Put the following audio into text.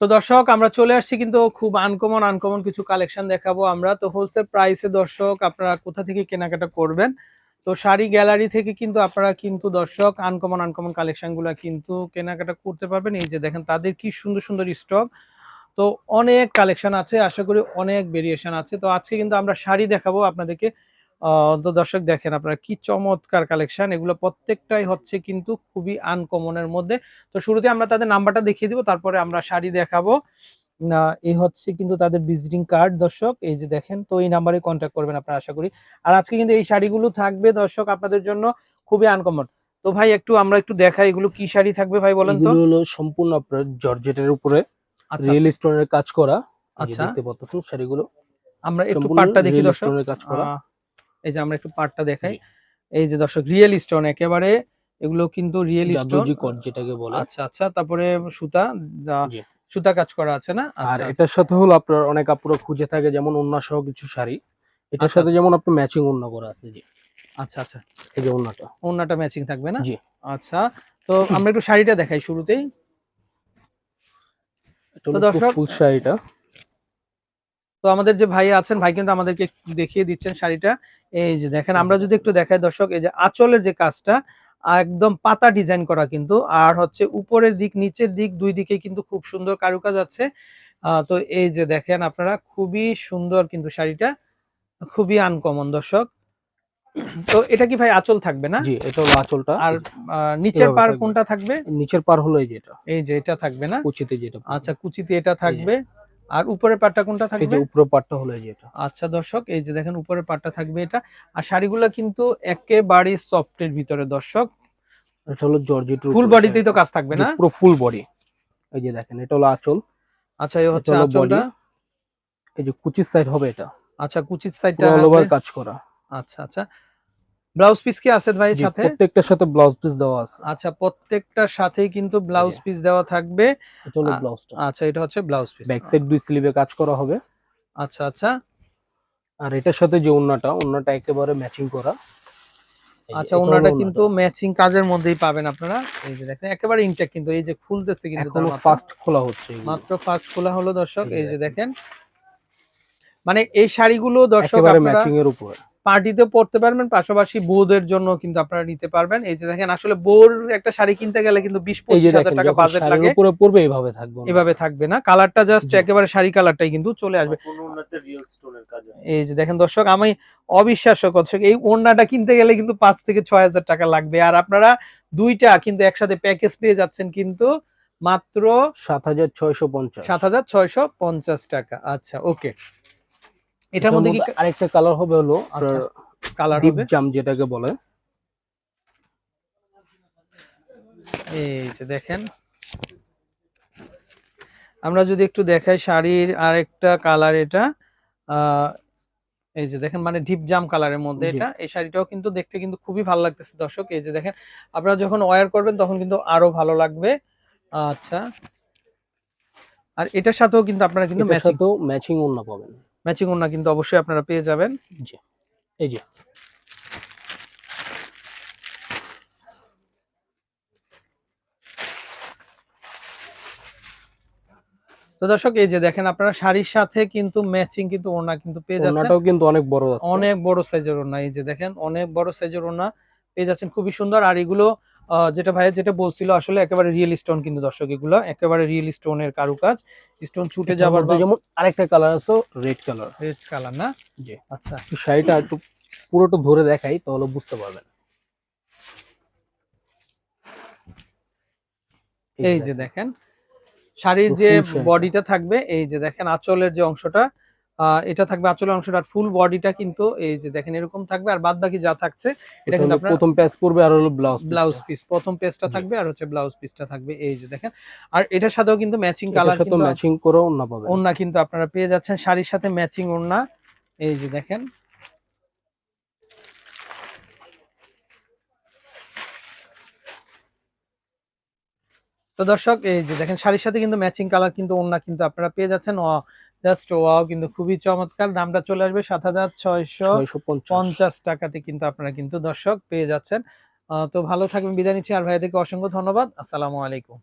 তো দর্শক, আমরা চলে আসছি কিন্তু খুব আনকমন আনকমন কিছু কালেকশন দেখাবো আমরা। তো হোলসেল প্রাইসে দর্শক, আপনারা কোথা থেকে কেনাকাটা করবেন? তো শাড়ি গ্যালারি থেকে কিন্তু আপনারা কিন্তু দর্শক আনকমন আনকমন কালেকশনগুলা কিন্তু কেনাকাটা করতে পারবেন। এই যে দেখেন, তাদের কি সুন্দর সুন্দর স্টক তো অনেক কালেকশন আছে, আশা করি অনেক ভেরিয়েশন আছে। তো আজকে কিন্তু আমরা শাড়ি দেখাবো আপনাদেরকে। তো দর্শক দেখেন আপনারা কি চমৎকার কালেকশন এগুলো প্রত্যেকটাই হচ্ছে কিন্তু খুবই আনকমনের মধ্যে। তো শুরুতে আমরা তাদের নাম্বারটা দেখিয়ে দিব তারপরে আমরা শাড়ি দেখাবো। না এই হচ্ছে কিন্তু তাদের ভিজিটিং কার্ড দর্শক। এই যে দেখেন তো এই নাম্বারে কন্ট্যাক্ট করবেন আপনারা আশা করি। আর আজকে কিন্তু এই শাড়িগুলো থাকবে দর্শক আপনাদের জন্য খুবই আনকমন তো ভাই একটু আমরা একটু দেখাই এগুলো কি শাড়ি থাকবে ভাই বলেন তো। এগুলো হলো সম্পূর্ণ আপনার জর্জেটের উপরে আচ্ছা রিয়েল স্টোনের কাজ করা। আচ্ছা। দেখতে পাচ্ছেন শাড়িগুলো। আমরা একটু পাটটা দেখি দর্শক। কাজ করা। এই যে আমরা একটু পাটটা দেখাই। এই যে দর্শক রিয়েল স্টোন একেবারে এগুলো কিন্তু রিয়েল স্টোন যেটাকে বলে। আচ্ছা আচ্ছা তারপরে সুতা সুতা কাজ করা আছে না? আর আচ্ছা এটার সাথে হলো আপনার অনেক আপুরা খুঁজে থাকে যেমন ওন্না সহ কিছু শাড়ি। এটার আচ্ছা, সাথে যেমন আপনার ম্যাচিং ওন্না করা আছে জি। আচ্ছা আচ্ছা। এই যে ওন্নাটা ওন্নাটা ম্যাচিং থাকবে না? জি। আচ্ছা তো আমরা একটু শাড়িটা দেখাই শুরুতেই। হলো দর্শক- ফুল শাড়িটা। তো আমাদের যে ভাই আছেন ভাই কিন্তু আমাদেরকে দেখিয়ে দিচ্ছেন শাড়িটা। এই যে দেখেন আমরা যদি একটু দেখাই দর্শক এই যে আঁচলের যে কাজটা একদম পাতা ডিজাইন করা কিন্তু। আর হচ্ছে উপরের দিক নিচের দিক দুই দিকে কিন্তু খুব সুন্দর কারুকাজ আছে। তো এই যে দেখেন আপনারা খুবই সুন্দর কিন্তু শাড়িটা খুবই আনকমন দর্শক। তো এটা কি ভাই আঁচল থাকবে না? জি এটা হলো আঁচলটা। আর নিচের পার কোনটা থাকবে? নিচের পার হলো এই যেটা এই যে এটা থাকবে না? কুচিতে যেটা। আচ্ছা কুচিতে এটা থাকবে। আর উপরের পাটটা কোনটা থাকবে? উপরের পাটটা হলো এই যেটা আচ্ছা দর্শক এই যে দেখেন উপরের পাটটা থাকবে এটা। আর শাড়িগুলো কিন্তু একেবারে সফটের ভিতরে দর্শক। এটা হলো জর্জেট ফুল বডিতেই তো কাজ থাকবে না? পুরো ফুল বডি এই যে দেখেন এটা হলো আঁচল। আচ্ছা এই হচ্ছে আঁচলটা। এই যে কুচির সাইড হবে এটা। আচ্ছা কুচির সাইডটা অল ওভার কাজ করা। আচ্ছা আচ্ছা। ব্লাউজ পিস কি আছে ভাই সাথে? প্রত্যেকটার সাথে ব্লাউজ পিস দেওয়া আছে। আচ্ছা প্রত্যেকটার সাথেই কিন্তু ব্লাউজ পিস দেওয়া থাকবে। এটা হলো ব্লাউজটা আচ্ছা এটা হচ্ছে ব্লাউজ পিস ব্যাক সাইড দুই স্লিভে কাজ করা হবে। আচ্ছা আচ্ছা। আর এটার সাথে যে ওন্নাটা ওন্নাটা একেবারে ম্যাচিং করা। আচ্ছা ওড়নাটা। কিন্তু ম্যাচিং কাজের মধ্যেই পাবেন আপনারা। এই যে দেখেন একেবারে ইনটেক কিন্তু এই যে খুলতেছে কিন্তু এখনও। ফার্স্ট খোলা হচ্ছে মাত্র ফার্স্ট খোলা হলো দর্শক। এই যে দেখেন। মানে এই শাড়িগুলো দর্শক একেবারে আপনারা ম্যাচিং এর উপরে। পার্টিতে পড়তে পারবেন পাশাপাশি বউদের জন্য কিন্তু আপনারা নিতে পারবেন। এই যে দেখেন আসলে বউর একটা শাড়ি কিনতে গেলে কিন্তু বিশ পঁচিশ হাজার টাকা বাজেট লাগে উপরে পড়বে এইভাবে থাকবে এভাবে থাকবে না। কালারটা জাস্ট একেবারে শাড়ি কালারটাই কিন্তু চলে আসবে। এই যে দেখেন দর্শক আমি অবিশ্বাস্য দর্শক এই ওড়নাটা কিনতে গেলে কিন্তু পাঁচ থেকে ছয় হাজার টাকা লাগবে। আর আপনারা দুইটা কিন্তু একসাথে প্যাকেজ পেয়ে যাচ্ছেন কিন্তু মাত্র সাত হাজার ছয়শো পঞ্চাশ। সাত হাজার ছয়শো পঞ্চাশ টাকা। আচ্ছা ওকে এটার মধ্যে কি আরেকটা কালার হবে হলো আচ্ছা, কালার হবে? জাম যেটাকে বলে। এই যে দেখেন। আমরা যদি একটু দেখাই শাড়ির আরেকটা কালার এটা এই যে দেখেন মানে ডিপ জাম কালারের মধ্যে এটা। এই শাড়িটাও কিন্তু দেখতে কিন্তু খুবই ভালো লাগতেছে দর্শক। এই যে দেখেন আপনারা যখন ওয়্যার করবেন তখন কিন্তু আরও ভালো লাগবে। আচ্ছা। আর এটার সাথেও কিন্তু আপনারা কিন্তু ম্যাচিং ম্যাচিং ওন্না পাবেন। ম্যাচিং ওড়না কিন্তু অবশ্যই আপনারা পেয়ে যাবেন। জি এই যে। তো দর্শক এই যে দেখেন আপনারা শাড়ির সাথে কিন্তু ম্যাচিং কিন্তু ওড়না কিন্তু পেয়ে যাচ্ছেন। ওন্নাটাও কিন্তু অনেক বড় আছে। অনেক বড় সাইজের ওড়না এই যে দেখেন অনেক বড় সাইজের ওনা পেয়ে যাচ্ছেন। খুবই সুন্দর। আর এগুলো যেটা ভাইয়া যেটা বলছিল আসলে একেবারে রিয়েল স্টোন কিন্তু দর্শক এগুলো একেবারে রিয়েল স্টোন স্টোনের কারুকাজ। স্টোন ছুটে যাবার যেমন আরেকটা কালার আছে রেড কালার রেড কালার না? জি। আচ্ছা। একটু শাড়িটা একটু পুরোটা ধরে দেখাই তাহলে বুঝতে পারবেন। এই যে দেখেন। শাড়ির যে বডিটা থাকবে এই যে দেখেন আঁচলের যে অংশটা এটা থাকবে আঁচলের অংশটা আর ফুল বডিটা কিন্তু এই যে দেখেন এরকম থাকবে আর বাদ বাকি যা থাকছে এটা কিন্তু আপনার প্রথম পেজ পড়বে আর হলো ব্লাউজ ব্লাউজ পিস প্রথম পেজটা। থাকবে আর হচ্ছে ব্লাউজ পিসটা থাকবে এই যে দেখেন। আর এটার সাথেও কিন্তু ম্যাচিং কালার কিন্তু ম্যাচিং করে ওন্না পাবেন। ওড়না কিন্তু আপনারা পেয়ে যাচ্ছেন শাড়ির সাথে ম্যাচিং ওড়না এই যে দেখেন। তো দর্শক এই যে দেখেন শাড়ির সাথে কিন্তু ম্যাচিং কালার কিন্তু অন্য কিন্তু আপনারা পেয়ে যাচ্ছেন। জাস্ট ওয়াও কিন্তু খুবই চমৎকার। দামটা চলে আসবে সাত হাজার ছয়শো পঞ্চাশ টাকাতে কিন্তু আপনারা কিন্তু দর্শক পেয়ে যাচ্ছেন। আহ, তো ভালো থাকবেন। বিদায় নিচ্ছি। আর ভাইয়াদেরকে অসংখ্য ধন্যবাদ। আসসালামু আলাইকুম।